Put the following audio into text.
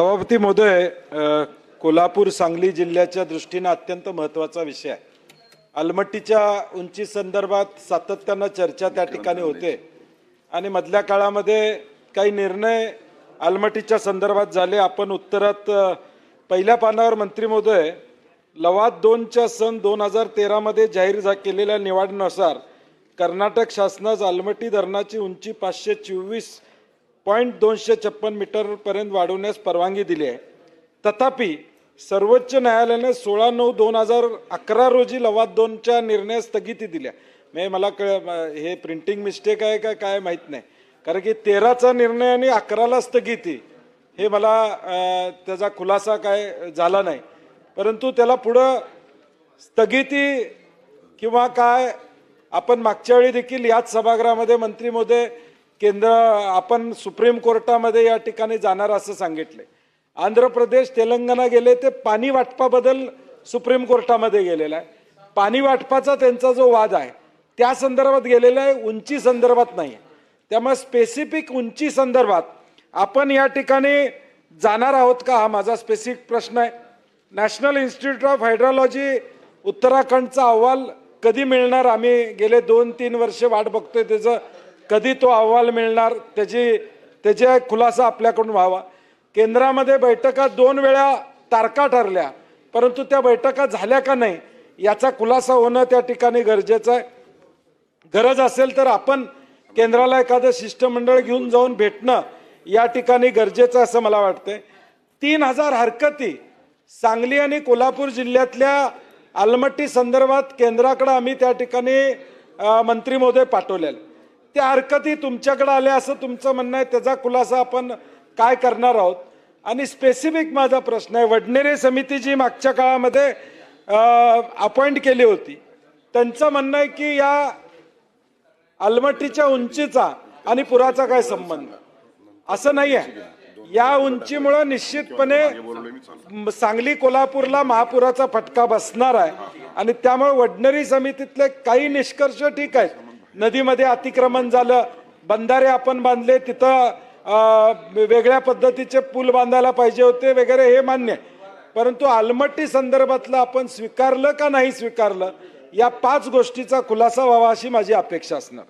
सभापती महोदय कोल्हापूर सांगली जिल्ह्याच्या दृष्टीनं अत्यंत महत्त्वाचा विषय आहे. अलमट्टीच्या उंची संदर्भात सातत्यानं चर्चा त्या ठिकाणी होते. आणि मधल्या काळामध्ये काही निर्णय अलमट्टीच्या संदर्भात झाले. आपण उत्तरात पहिल्या पानावर मंत्री महोदय लवाद दोनच्या सन दोन हजार तेरामध्ये जाहीर झा केलेल्या निवडीनुसार कर्नाटक शासनास अलमट्टी धरणाची उंची पाचशे चोवीस पॉईंट दोनशे छप्पन मीटरपर्यंत वाढवण्यास परवानगी दिली आहे. तथापि सर्वोच्च न्यायालयाने सोळा नऊ दोन हजार अकरा रोजी लवाद दोनच्या निर्णयास स्थगिती दिल्या. म्हणजे मला कळ हे प्रिंटिंग मिस्टेक आहे का काय माहीत नाही. कारण की तेराचा निर्णय आणि अकराला स्थगिती हे मला त्याचा खुलासा काय झाला नाही. परंतु त्याला पुढं स्थगिती किंवा काय आपण मागच्या वेळी देखील याच सभागृहामध्ये मंत्री महोदय केंद्र आपण सुप्रीम कोर्टामध्ये या ठिकाणी जाणार असं सांगितले आंध्र प्रदेश तेलंगणा गेले ते पाणी वाटपाबद्दल सुप्रीम कोर्टामध्ये गेलेला आहे. पाणी वाटपाचा त्यांचा जो वाद आहे त्या संदर्भात गेलेला आहे उंची संदर्भात नाही आहे त्यामुळे स्पेसिफिक उंची संदर्भात आपण या ठिकाणी जाणार आहोत का हा माझा स्पेसिफिक प्रश्न आहे. नॅशनल इन्स्टिट्यूट ऑफ हायड्रॉलॉजी उत्तराखंडचा अहवाल कधी मिळणार? आम्ही गेले दोन तीन वर्ष वाट बघतोय त्याचं. कधी तो अहवाल मिळणार त्याची त्याचा खुलासा आपल्याकडून व्हावा. केंद्रामध्ये बैठका दोन वेळा तारखा ठरल्या परंतु त्या बैठका झाल्या का नाही याचा खुलासा होणं त्या ठिकाणी गरजेचं आहे. गरज असेल तर आपण केंद्राला एखादं शिष्टमंडळ घेऊन जाऊन भेटणं या ठिकाणी गरजेचं आहे असं मला वाटतंय. तीन हजार हरकती सांगली आणि कोल्हापूर जिल्ह्यातल्या आलमट्टी संदर्भात केंद्राकडं आम्ही त्या ठिकाणी मंत्री महोदय पाठवलेले. त्या हरकती तुमच्याकडे आल्या असं तुमचं म्हणणं आहे त्याचा खुलासा आपण काय करणार आहोत? आणि स्पेसिफिक माझा प्रश्न आहे वडनेरे समिती जी मागच्या काळामध्ये अपॉइंट केली होती. त्यांचं म्हणणं आहे की या अलमट्टीच्या उंचीचा आणि पुराचा काय संबंध? असं नाही आहे. या उंचीमुळं निश्चितपणे सांगली कोल्हापूरला महापुराचा फटका बसणार आहे. आणि त्यामुळे वडनेरी समितीतले काही निष्कर्ष ठीक आहेत. नदीमध्ये अतिक्रमण झालं बंधारे आपण बांधले तिथं वेगळ्या पद्धतीचे पूल बांधायला पाहिजे होते वगैरे हे मान्य आहे. परंतु आलमट्टी संदर्भातलं आपण स्वीकारलं का नाही स्वीकारलं या पाच गोष्टीचा खुलासा व्हावा अशी माझी अपेक्षा असणार